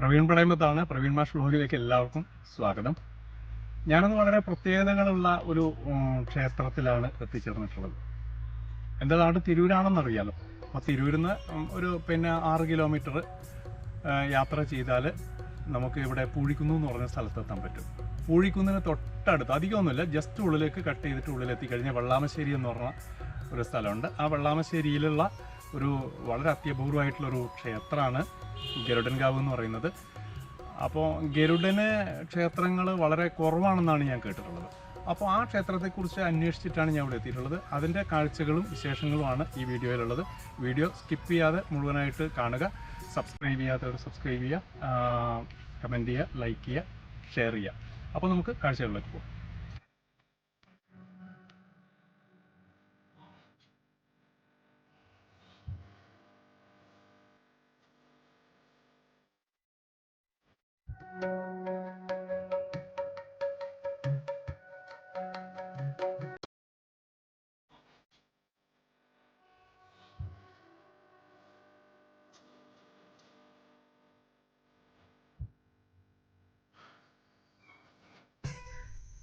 പ്രവീൺ പടയമ്പത്താണ് പ്രവീൺ മാഷ് ബ്ലോഗിലേക്ക് എല്ലാവർക്കും സ്വാഗതം. ഞാനത് വളരെ പ്രത്യേകതകളുള്ള ഒരു ക്ഷേത്രത്തിലാണ് എത്തിച്ചേർന്നിട്ടുള്ളത്. എന്റെ നാട് തിരൂരാണെന്നറിയാലോ. അപ്പോൾ തിരൂരിൽ നിന്ന് ഒരു പിന്നെ ആറ് കിലോമീറ്റർ യാത്ര ചെയ്താൽ നമുക്ക് ഇവിടെ പൂഴിക്കുന്ന് എന്ന് പറഞ്ഞ സ്ഥലത്തെത്താൻ പറ്റും. പൂഴിക്കുന്നിന് തൊട്ടടുത്ത് അധികമൊന്നുമില്ല ജസ്റ്റ് ഉള്ളിലേക്ക് കട്ട് ചെയ്തിട്ട് ഉള്ളിലെത്തി കഴിഞ്ഞാൽ വെള്ളാമശ്ശേരി എന്ന് പറഞ്ഞ ഒരു സ്ഥലമുണ്ട്. ആ വെള്ളാമശ്ശേരിയിലുള്ള ഒരു വളരെ അത്യപൂർവമായിട്ടുള്ളൊരു ക്ഷേത്രമാണ് ഗരുഡൻകാവ് എന്ന് പറയുന്നത്. അപ്പോൾ ഗരുഡന് ക്ഷേത്രങ്ങൾ വളരെ കുറവാണെന്നാണ് ഞാൻ കേട്ടിട്ടുള്ളത്. അപ്പോൾ ആ ക്ഷേത്രത്തെക്കുറിച്ച് അന്വേഷിച്ചിട്ടാണ് ഞാൻ ഇവിടെ എത്തിയിട്ടുള്ളത്. അതിന്റെ കാഴ്ചകളും വിശേഷങ്ങളുമാണ് ഈ വീഡിയോയിലുള്ളത്. വീഡിയോ സ്കിപ്പ് ചെയ്യാതെ മുഴുവനായിട്ട് കാണുക. സബ്സ്ക്രൈബ് ചെയ്യാത്തവർ സബ്സ്ക്രൈബ് ചെയ്യുക. കമന്റ് ചെയ്യുക ലൈക്ക് ചെയ്യുക ഷെയർ ചെയ്യുക. അപ്പോൾ നമുക്ക് കാഴ്ചകളിലേക്ക് പോകാം.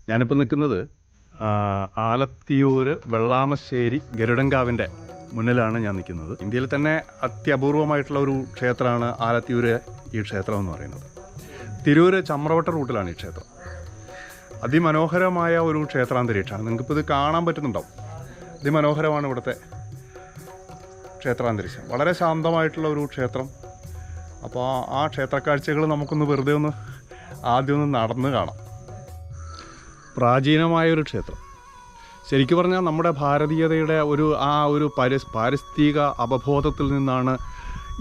ഞാനിപ്പോൾ നിൽക്കുന്നത് ആലത്തിയൂർ വെള്ളാമശ്ശേരി ഗരുഡൻകാവിന്റെ മുന്നിലാണ് ഞാൻ നിൽക്കുന്നത്. ഇന്ത്യയിൽ തന്നെ അത്യപൂർവമായിട്ടുള്ള ഒരു ക്ഷേത്രമാണ് ആലത്തിയൂർ ഈ ക്ഷേത്രം എന്ന് പറയുന്നത്. തിരൂര് ചമ്രവട്ട റൂട്ടിലാണ് ഈ ക്ഷേത്രം. അതിമനോഹരമായ ഒരു ക്ഷേത്രാന്തരീക്ഷമാണ്. നിങ്ങൾക്കിപ്പോൾ ഇത് കാണാൻ പറ്റുന്നുണ്ടാവും. അതിമനോഹരമാണ് ഇവിടുത്തെ ക്ഷേത്രാന്തരീക്ഷം. വളരെ ശാന്തമായിട്ടുള്ള ഒരു ക്ഷേത്രം. അപ്പോൾ ആ- ആ ക്ഷേത്രക്കാഴ്ചകൾ നമുക്കൊന്ന് വെറുതെ ഒന്ന് ആദ്യം ഒന്ന് നടന്ന് കാണാം. പ്രാചീനമായ ഒരു ക്ഷേത്രം. ശരിക്കും പറഞ്ഞാൽ നമ്മുടെ ഭാരതീയതയുടെ ഒരു ആ ഒരു പരി പാരിസ്ഥിതിക അവബോധത്തിൽ നിന്നാണ്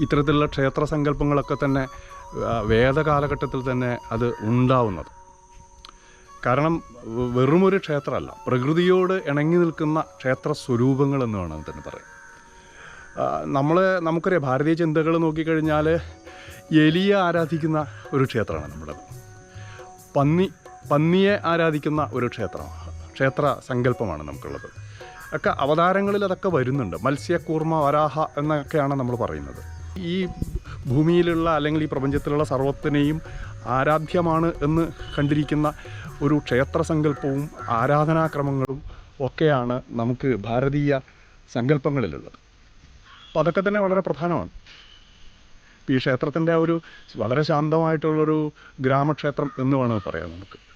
ഇത്തരത്തിലുള്ള ക്ഷേത്ര സങ്കല്പങ്ങളൊക്കെ തന്നെ വേദകാലഘട്ടത്തിൽ തന്നെ അത് ഉണ്ടാവുന്നത്. കാരണം വെറുമൊരു ക്ഷേത്രമല്ല പ്രകൃതിയോട് ഇണങ്ങി നിൽക്കുന്ന ക്ഷേത്ര സ്വരൂപങ്ങൾ എന്ന് വേണം തന്നെ പറയാം. നമ്മൾ നമുക്കറിയാം ഭാരതീയ ചിന്തകൾ നോക്കിക്കഴിഞ്ഞാൽ എലിയെ ആരാധിക്കുന്ന ഒരു ക്ഷേത്രമാണ് നമ്മുടേത്. പന്നി പന്നിയെ ആരാധിക്കുന്ന ഒരു ക്ഷേത്രമാണ് ക്ഷേത്ര സങ്കല്പമാണ് നമുക്കുള്ളത്. ഒക്കെ അവതാരങ്ങളിൽ അതൊക്കെ വരുന്നുണ്ട്. മത്സ്യക്കൂർമ്മ വരാഹ എന്നൊക്കെയാണ് നമ്മൾ പറയുന്നത്. ഈ ഭൂമിയിലുള്ള അല്ലെങ്കിൽ ഈ പ്രപഞ്ചത്തിലുള്ള സർവത്തിനെയും ആരാധ്യമാണ് എന്ന് കണ്ടിരിക്കുന്ന ഒരു ക്ഷേത്ര സങ്കല്പവും ആരാധനാക്രമങ്ങളും ഒക്കെയാണ് നമുക്ക് ഭാരതീയ സങ്കല്പങ്ങളിലുള്ളത്. അപ്പോൾ അതൊക്കെ തന്നെ വളരെ പ്രധാനമാണ്. ഈ ക്ഷേത്രത്തിന്റെ ഒരു വളരെ ശാന്തമായിട്ടുള്ളൊരു ഗ്രാമക്ഷേത്രം എന്ന് വേണമെങ്കിൽ പറയാം നമുക്ക്.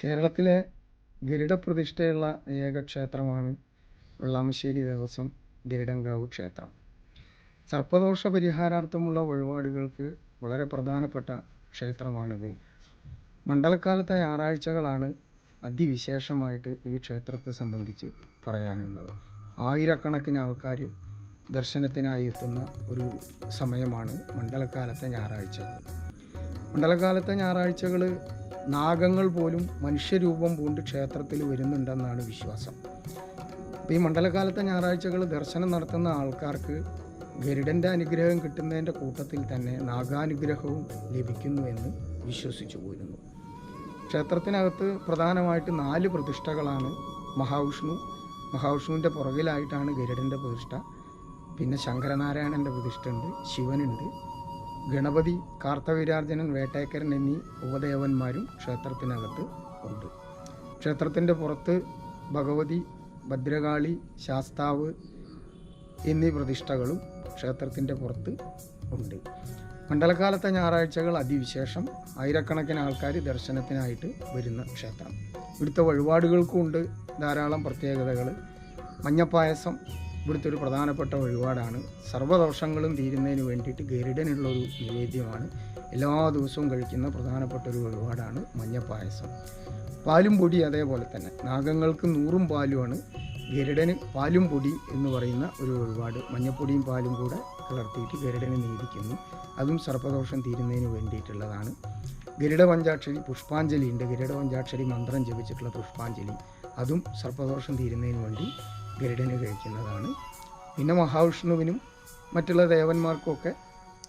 കേരളത്തിലെ ഗരുഡ പ്രതിഷ്ഠയുള്ള ഏക ക്ഷേത്രമാണ് വെള്ളാമശ്ശേരി ദേവസ്വം ഗരുഡങ്കാവ് ക്ഷേത്രം. സർപ്പദോഷ പരിഹാരാർത്ഥമുള്ള വഴിപാടുകൾക്ക് വളരെ പ്രധാനപ്പെട്ട ക്ഷേത്രമാണിത്. മണ്ഡലക്കാലത്തെ ഞായറാഴ്ചകളാണ് അതിവിശേഷമായിട്ട് ഈ ക്ഷേത്രത്തെ സംബന്ധിച്ച് പറയാനുള്ളത്. ആയിരക്കണക്കിന് ആൾക്കാർ ദർശനത്തിനായി എത്തുന്ന ഒരു സമയമാണ് മണ്ഡലക്കാലത്തെ ഞായറാഴ്ചകൾ. മണ്ഡലകാലത്തെ ഞായറാഴ്ചകൾ നാഗങ്ങൾ പോലും മനുഷ്യരൂപം പൂണ്ട് ക്ഷേത്രത്തിൽ വരുന്നുണ്ടെന്നാണ് വിശ്വാസം. അപ്പം ഈ മണ്ഡലകാലത്തെ ഞായറാഴ്ചകൾ ദർശനം നടത്തുന്ന ആൾക്കാർക്ക് ഗരുഡന്റെ അനുഗ്രഹം കിട്ടുന്നതിന്റെ കൂട്ടത്തിൽ തന്നെ നാഗാനുഗ്രഹവും ലഭിക്കുന്നുവെന്ന് വിശ്വസിച്ചു പോരുന്നു. ക്ഷേത്രത്തിനകത്ത് പ്രധാനമായിട്ട് നാല് പ്രതിഷ്ഠകളാണ് മഹാവിഷ്ണു മഹാവിഷ്ണുവിന്റെ പുറകിലായിട്ടാണ് ഗരുഡന്റെ പ്രതിഷ്ഠ. പിന്നെ ശങ്കരനാരായണന്റെ പ്രതിഷ്ഠ ഉണ്ട് ശിവനുണ്ട്. ഗണപതി കാർത്തവീരാർജനൻ വേട്ടേക്കരൻ എന്നീ ഉപദേവന്മാരും ക്ഷേത്രത്തിനകത്ത് ഉണ്ട്. ക്ഷേത്രത്തിന്റെ പുറത്ത് ഭഗവതി ഭദ്രകാളി ശാസ്താവ് എന്നീ പ്രതിഷ്ഠകളും ക്ഷേത്രത്തിന്റെ പുറത്ത് ഉണ്ട്. മണ്ഡലകാലത്തെ ഞായറാഴ്ചകൾ അതിവിശേഷം ആയിരക്കണക്കിന് ആൾക്കാർ ദർശനത്തിനായിട്ട് വരുന്ന ക്ഷേത്രം. ഇവിടുത്തെ വഴിപാടുകൾക്കും ഉണ്ട് ധാരാളം പ്രത്യേകതകൾ. മഞ്ഞപ്പായസം ഇവിടുത്തെ ഒരു പ്രധാനപ്പെട്ട വഴിപാടാണ്. സർവദോഷങ്ങളും തീരുന്നതിന് വേണ്ടിയിട്ട് ഗരുഡനുള്ളൊരു നിവേദ്യമാണ്. എല്ലാ ദിവസവും കഴിക്കുന്ന പ്രധാനപ്പെട്ട ഒരു വഴിപാടാണ് മഞ്ഞപ്പായസം പാലും പൊടി അതേപോലെ തന്നെ. നാഗങ്ങൾക്ക് നൂറും പാലുമാണ്. ഗരുഡന് പാലും പൊടി എന്ന് പറയുന്ന ഒരു വഴിപാട്. മഞ്ഞപ്പൊടിയും പാലും കൂടെ കലർത്തിയിട്ട് ഗരുഡന് നീതിക്കുന്നു അതും സർപ്പദോഷം തീരുന്നതിന് വേണ്ടിയിട്ടുള്ളതാണ്. ഗരുഡ പഞ്ചാക്ഷരി പുഷ്പാഞ്ജലി ഉണ്ട് ഗരുഡ പഞ്ചാക്ഷരി മന്ത്രം ജപിച്ചിട്ടുള്ള പുഷ്പാഞ്ജലി. അതും സർപ്പദോഷം തീരുന്നതിന് വേണ്ടി ഗരുഡന് കഴിക്കുന്നതാണ്. പിന്നെ മഹാവിഷ്ണുവിനും മറ്റുള്ള ദേവന്മാർക്കുമൊക്കെ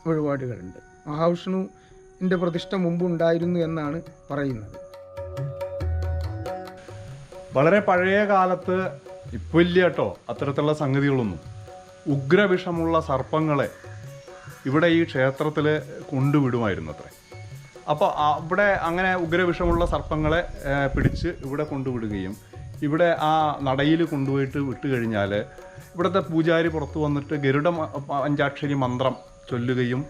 വഴിപാടുകളുണ്ട്. മഹാവിഷ്ണുവിന്റെ പ്രതിഷ്ഠ മുമ്പ് ഉണ്ടായിരുന്നു എന്നാണ് പറയുന്നത്. വളരെ പഴയ കാലത്ത് ഇപ്പോൾ ഇല്ല കേട്ടോ അത്തരത്തിലുള്ള സംഗതികളൊന്നും. ഉഗ്രവിഷമുള്ള സർപ്പങ്ങളെ ഇവിടെ ഈ ക്ഷേത്രത്തിൽ കൊണ്ടുവിടുമായിരുന്നു അത്രേ അപ്പോൾ അവിടെ അങ്ങനെ ഉഗ്രവിഷമുള്ള സർപ്പങ്ങളെ പിടിച്ച് ഇവിടെ കൊണ്ടുവിടുകയും ഇവിടെ ആ നടയിൽ കൊണ്ടുപോയിട്ട് വിട്ട് കഴിഞ്ഞാൽ ഇവിടുത്തെ പൂജാരി പുറത്തു വന്നിട്ട് ഗരുഡ പഞ്ചാക്ഷരി മന്ത്രം ചൊല്ലുകയും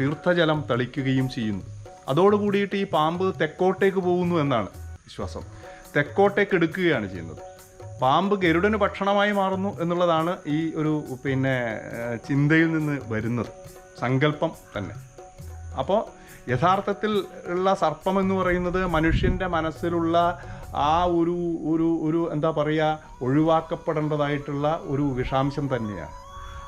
തീർത്ഥജലം തളിക്കുകയും ചെയ്യുന്നു. അതോടുകൂടിയിട്ട് ഈ പാമ്പ് തെക്കോട്ടേക്ക് പോകുന്നു എന്നാണ് വിശ്വാസം. തെക്കോട്ടേക്ക് എടുക്കുകയാണ് ചെയ്യുന്നത്. പാമ്പ് ഗരുഡന് ഭക്ഷണമായി മാറുന്നു എന്നുള്ളതാണ് ഈ ഒരു പിന്നെ ചിന്തയിൽ നിന്ന് വരുന്നത്. സങ്കല്പം തന്നെ. അപ്പോൾ യഥാർത്ഥത്തിൽ ഉള്ള സർപ്പം എന്ന് പറയുന്നത് മനുഷ്യന്റെ മനസ്സിലുള്ള ആ ഒരു ഒരു ഒരു എന്താ പറയുക ഒഴിവാക്കപ്പെടേണ്ടതായിട്ടുള്ള ഒരു വിഷാംശം തന്നെയാണ്.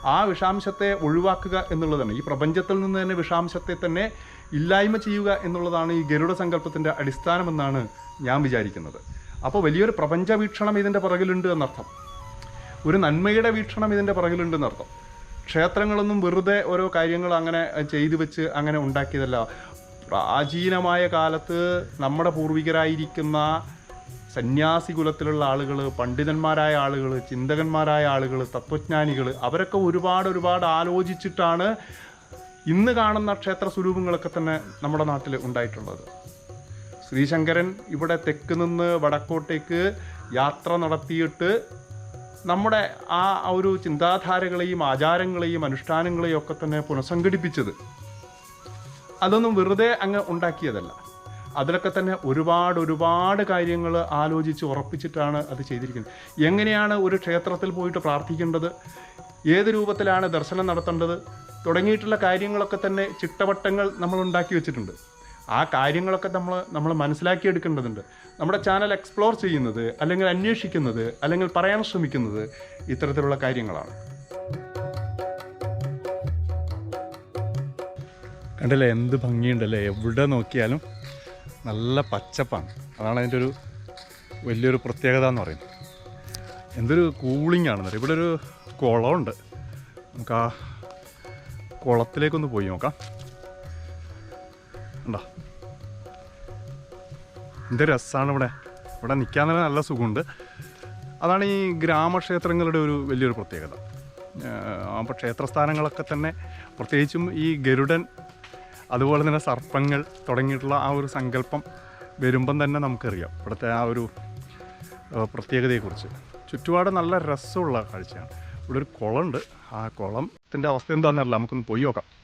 ആ വിഷാംശത്തെ ഒഴിവാക്കുക എന്നുള്ളതാണ്. ഈ പ്രപഞ്ചത്തിൽ നിന്ന് തന്നെ വിഷാംശത്തെ തന്നെ ഇല്ലായ്മ ചെയ്യുക എന്നുള്ളതാണ് ഈ ഗരുഡ സങ്കല്പത്തിന്റെ അടിസ്ഥാനമെന്നാണ് ഞാൻ വിചാരിക്കുന്നത്. അപ്പോൾ വലിയൊരു പ്രപഞ്ച വീക്ഷണം ഇതിന്റെ പുറകിലുണ്ട് എന്നർത്ഥം. ഒരു നന്മയുടെ വീക്ഷണം ഇതിന്റെ പുറകിലുണ്ട് എന്നർത്ഥം. ക്ഷേത്രങ്ങളൊന്നും വെറുതെ ഓരോ കാര്യങ്ങൾ അങ്ങനെ ചെയ്തു വെച്ച് അങ്ങനെ ഉണ്ടാക്കിയതല്ല. പ്രാചീനമായ കാലത്ത് നമ്മുടെ പൂർവികരായിരിക്കുന്ന സന്യാസി കുലത്തിലുള്ള ആളുകൾ പണ്ഡിതന്മാരായ ആളുകൾ ചിന്തകന്മാരായ ആളുകൾ തത്വജ്ഞാനികൾ അവരൊക്കെ ഒരുപാട് ഒരുപാട് ആലോചിച്ചിട്ടാണ് ഇന്ന് കാണുന്ന ക്ഷേത്ര സ്വരൂപങ്ങളൊക്കെ തന്നെ നമ്മുടെ നാട്ടിൽ ഉണ്ടായിട്ടുള്ളത്. ശ്രീശങ്കരൻ ഇവിടെ തെക്ക് നിന്ന് വടക്കോട്ടേക്ക് യാത്ര നടത്തിയിട്ട് നമ്മുടെ ആ ഒരു ചിന്താധാരകളെയും ആചാരങ്ങളെയും അനുഷ്ഠാനങ്ങളെയും ഒക്കെ തന്നെ പുനഃസംഘടിപ്പിച്ചത്. അതൊന്നും വെറുതെ അങ്ങ് ഉണ്ടാക്കിയതല്ല. അതിലൊക്കെ തന്നെ ഒരുപാട് ഒരുപാട് കാര്യങ്ങൾ ആലോചിച്ച് ഉറപ്പിച്ചിട്ടാണ് അത് ചെയ്തിരിക്കുന്നത്. എങ്ങനെയാണ് ഒരു ക്ഷേത്രത്തിൽ പോയിട്ട് പ്രാർത്ഥിക്കേണ്ടത്? ഏത് രൂപത്തിലാണ് ദർശനം നടത്തേണ്ടത്? തുടങ്ങിയിട്ടുള്ള കാര്യങ്ങളൊക്കെ തന്നെ ചിട്ടവട്ടങ്ങൾ നമ്മൾ ഉണ്ടാക്കി വെച്ചിട്ടുണ്ട്. ആ കാര്യങ്ങളൊക്കെ നമ്മൾ നമ്മൾ മനസ്സിലാക്കിയെടുക്കേണ്ടതുണ്ട് നമ്മുടെ ചാനൽ എക്സ്പ്ലോർ ചെയ്യുന്നത് അല്ലെങ്കിൽ അന്വേഷിക്കുന്നത് അല്ലെങ്കിൽ പറയാൻ ശ്രമിക്കുന്നത് ഇത്തരത്തിലുള്ള കാര്യങ്ങളാണ്. കണ്ടല്ലേ? എന്ത് ഭംഗിയുണ്ടല്ലേ? എവിടെ നോക്കിയാലും നല്ല പച്ചപ്പാണ്. അതാണ് അതിന്റെ ഒരു വലിയൊരു പ്രത്യേകത എന്ന് പറയുന്നത്. എന്തൊരു കൂളിംഗ് ആണെന്നറിയാം ഇവിടെ ഒരു കുളമുണ്ട്. നമുക്ക് ആ കുളത്തിലേക്കൊന്ന് പോയി നോക്കാം. ഉണ്ടോ എന്ത് രസമാണ് ഇവിടെ. ഇവിടെ നിൽക്കാൻ തന്നെ നല്ല സുഖമുണ്ട്. അതാണ് ഈ ഗ്രാമക്ഷേത്രങ്ങളുടെ ഒരു വലിയൊരു പ്രത്യേകത. അപ്പോൾ ക്ഷേത്രസ്ഥാനങ്ങളൊക്കെ തന്നെ പ്രത്യേകിച്ചും ഈ ഗരുഡൻ അതുപോലെ തന്നെ സർപ്പങ്ങൾ തുടങ്ങിയിട്ടുള്ള ആ ഒരു സങ്കല്പം വരുമ്പം തന്നെ നമുക്കറിയാം. ഇവിടുത്തെ ആ ഒരു പ്രത്യേകതയെക്കുറിച്ച്. ചുറ്റുപാട് നല്ല രസമുള്ള കാഴ്ചയാണ്. ഇവിടെ ഒരു കുളമുണ്ട്. ആ കുളത്തിന്റെ അവസ്ഥ എന്താണെന്നറിയില്ല. നമുക്കൊന്ന് പോയി നോക്കാം.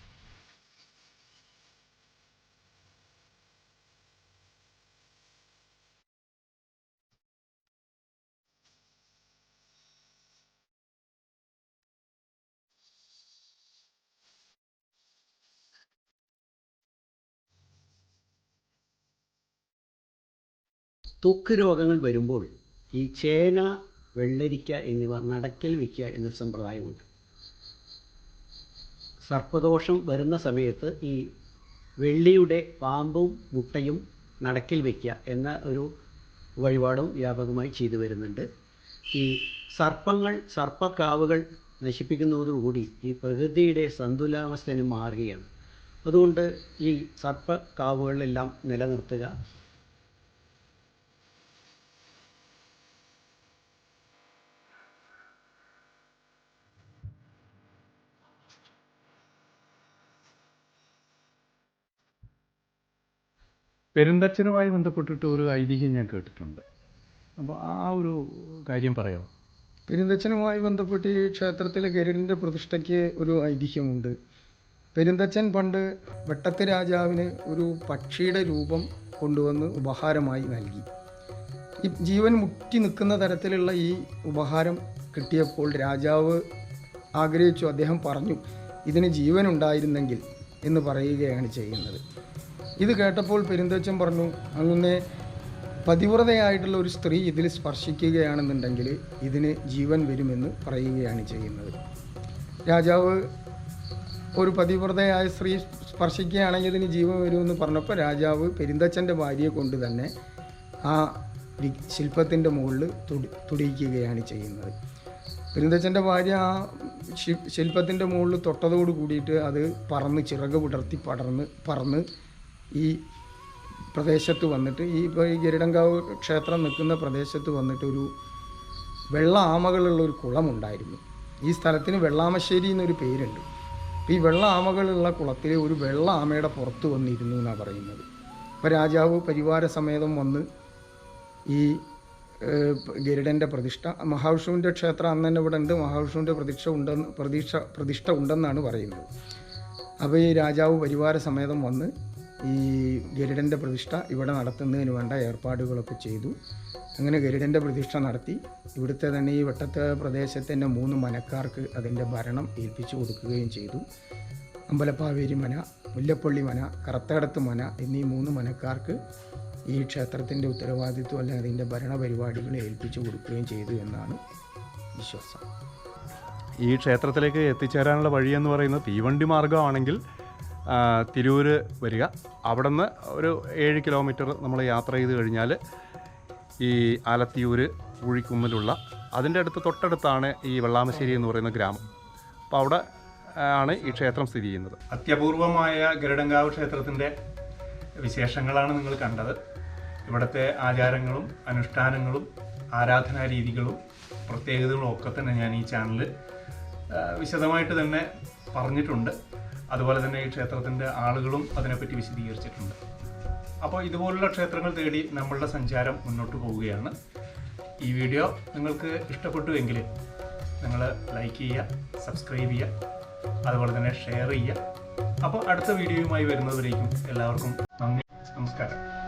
ത്വക്ക് രോഗങ്ങൾ വരുമ്പോൾ ഈ ചേന വെള്ളരിക്ക എന്നിവ നടക്കിൽ വയ്ക്കുക എന്ന സമ്പ്രദായമുണ്ട്. സർപ്പദോഷം വരുന്ന സമയത്ത് ഈ വെള്ളിയുടെ പാമ്പും മുട്ടയും നടക്കിൽ വയ്ക്കുക എന്ന ഒരു വഴിപാടും വ്യാപകമായി ചെയ്തു വരുന്നുണ്ട്. ഈ സർപ്പങ്ങൾ സർപ്പക്കാവുകൾ നശിപ്പിക്കുന്നതോടുകൂടി ഈ പ്രകൃതിയുടെ സന്തുലാവസ്ഥന് മാറുകയാണ്. അതുകൊണ്ട് ഈ സർപ്പക്കാവുകളെല്ലാം നിലനിർത്തുക പെരുന്തച്ഛനുമായി ബന്ധപ്പെട്ടിട്ട് ഒരു ഐതിഹ്യം ഞാൻ കേട്ടിട്ടുണ്ട്. അപ്പോൾ ആ ഒരു കാര്യം പറയാമോ പെരുന്തച്ഛനുമായി ബന്ധപ്പെട്ട് ഈ ക്ഷേത്രത്തിലെ ഗരുഡിന്റെ പ്രതിഷ്ഠയ്ക്ക് ഒരു ഐതിഹ്യമുണ്ട്. പെരുന്തച്ഛൻ പണ്ട് വെട്ടത്ത് രാജാവിന് ഒരു പക്ഷിയുടെ രൂപം കൊണ്ടുവന്ന് ഉപഹാരമായി നൽകി. ഈ ജീവൻ മുറ്റി നിൽക്കുന്ന തരത്തിലുള്ള ഈ ഉപഹാരം കിട്ടിയപ്പോൾ രാജാവ് ആഗ്രഹിച്ചു അദ്ദേഹം പറഞ്ഞു ഇതിന് ജീവനുണ്ടായിരുന്നെങ്കിൽ എന്ന് പറയുകയാണ് ചെയ്യുന്നത്. ഇത് കേട്ടപ്പോൾ പെരുന്തച്ഛൻ പറഞ്ഞു അങ്ങനെ പതിവ്രതയായിട്ടുള്ള ഒരു സ്ത്രീ ഇതിൽ സ്പർശിക്കുകയാണെന്നുണ്ടെങ്കിൽ ഇതിന് ജീവൻ വരുമെന്ന് പറയുകയാണ് ചെയ്യുന്നത്. രാജാവ് ഒരു പതിവ്രതയായ സ്ത്രീ സ്പർശിക്കുകയാണെങ്കിൽ ഇതിന് ജീവൻ വരുമെന്ന് പറഞ്ഞപ്പോൾ രാജാവ് പെരിന്തച്ഛന്റെ ഭാര്യയെ കൊണ്ട് തന്നെ ആ ശില്പത്തിന്റെ മുകളിൽ തുടി തുടിയിക്കുകയാണ് ചെയ്യുന്നത്. പെരുന്തച്ഛന്റെ ഭാര്യ ആ ശില്പത്തിന്റെ മുകളിൽ തൊട്ടതോട് കൂടിയിട്ട് അത് പറന്ന് ചിറക് വിടർത്തി പടർന്ന് പറന്ന് ഈ പ്രദേശത്ത് വന്നിട്ട് ഈ ഇപ്പോൾ ഈ ഗരുഡങ്കാവ് ക്ഷേത്രം നിൽക്കുന്ന പ്രദേശത്ത് വന്നിട്ട് ഒരു വെള്ള ആമകളുള്ള ഒരു കുളമുണ്ടായിരുന്നു. ഈ സ്ഥലത്തിന് വെള്ളാമശ്ശേരി എന്നൊരു പേരുണ്ട്. ഈ വെള്ള ആമകളുള്ള കുളത്തിൽ ഒരു വെള്ള ആമയുടെ പുറത്ത് വന്നിരുന്നു എന്നാണ് പറയുന്നത്. അപ്പോൾ രാജാവ് പരിവാര സമേതം വന്ന് ഈ ഗരുഡന്റെ പ്രതിഷ്ഠ മഹാവിഷ്ണുവിന്റെ ക്ഷേത്രം അന്ന് തന്നെ ഇവിടെ ഉണ്ട് മഹാവിഷ്ണുവിന്റെ പ്രതിഷ്ഠ ഉണ്ടെന്ന് പ്രതീക്ഷ പ്രതിഷ്ഠ ഉണ്ടെന്നാണ് പറയുന്നത്. അപ്പോൾ ഈ രാജാവ് പരിവാര സമേതം വന്ന് ഈ ഗരുഡന്റെ പ്രതിഷ്ഠ ഇവിടെ നടത്തുന്നതിന് വേണ്ട ഏർപ്പാടുകളൊക്കെ ചെയ്തു. അങ്ങനെ ഗരുഡന്റെ പ്രതിഷ്ഠ നടത്തി. ഇവിടുത്തെ തന്നെ ഈ വട്ടത്തെ പ്രദേശത്തിന്റെ മൂന്ന് മനക്കാർക്ക് അതിന്റെ ഭരണം ഏൽപ്പിച്ചു കൊടുക്കുകയും ചെയ്തു. അമ്പലപ്പാവേരി മന മുല്ലപ്പള്ളി മന കറത്തകടത്ത് മന എന്നീ മൂന്ന് മനക്കാർക്ക് ഈ ക്ഷേത്രത്തിന്റെ ഉത്തരവാദിത്വം അല്ലെങ്കിൽ അതിന്റെ ഭരണപരിപാടികൾ ഏൽപ്പിച്ചു കൊടുക്കുകയും ചെയ്തു എന്നാണ് വിശ്വാസം. ഈ ക്ഷേത്രത്തിലേക്ക് എത്തിച്ചേരാനുള്ള വഴി എന്ന് പറയുന്നത് തീവണ്ടി മാർഗമാണെങ്കിൽ ആ, തിരൂര് വരിക. അവിടെ നിന്ന് ഒരു ഏഴ് കിലോമീറ്റർ നമ്മൾ യാത്ര ചെയ്ത് കഴിഞ്ഞാൽ ഈ ആലത്തിയൂർ കുഴിക്കുമ്മിലുള്ള അതിന്റെ അടുത്ത് തൊട്ടടുത്താണ് ഈ വെള്ളാമശ്ശേരി എന്ന് പറയുന്ന ഗ്രാമം. അപ്പോൾ അവിടെ ആണ് ഈ ക്ഷേത്രം സ്ഥിതി ചെയ്യുന്നത്. അത്യപൂർവമായ ഗരുഡങ്കാവ് ക്ഷേത്രത്തിന്റെ വിശേഷങ്ങളാണ് നിങ്ങൾ കണ്ടത്. ഇവിടുത്തെ ആചാരങ്ങളും അനുഷ്ഠാനങ്ങളും ആരാധനാ രീതികളും പ്രത്യേകതകളും ഒക്കെ തന്നെ ഞാൻ ഈ ചാനലിൽ വിശദമായിട്ട് തന്നെ പറഞ്ഞിട്ടുണ്ട്. അതുപോലെ തന്നെ ഈ ക്ഷേത്രത്തിന്റെ ആളുകളും അതിനെപ്പറ്റി വിശദീകരിച്ചിട്ടുണ്ട്. അപ്പോൾ ഇതുപോലുള്ള ക്ഷേത്രങ്ങൾ തേടി നമ്മളുടെ സഞ്ചാരം മുന്നോട്ട് പോവുകയാണ്. ഈ വീഡിയോ നിങ്ങൾക്ക് ഇഷ്ടപ്പെട്ടുവെങ്കിൽ നിങ്ങൾ ലൈക്ക് ചെയ്യുക സബ്സ്ക്രൈബ് ചെയ്യുക അതുപോലെ തന്നെ ഷെയർ ചെയ്യുക. അപ്പോൾ അടുത്ത വീഡിയോയുമായി വരുന്നവരേക്കും എല്ലാവർക്കും നന്ദി നമസ്കാരം.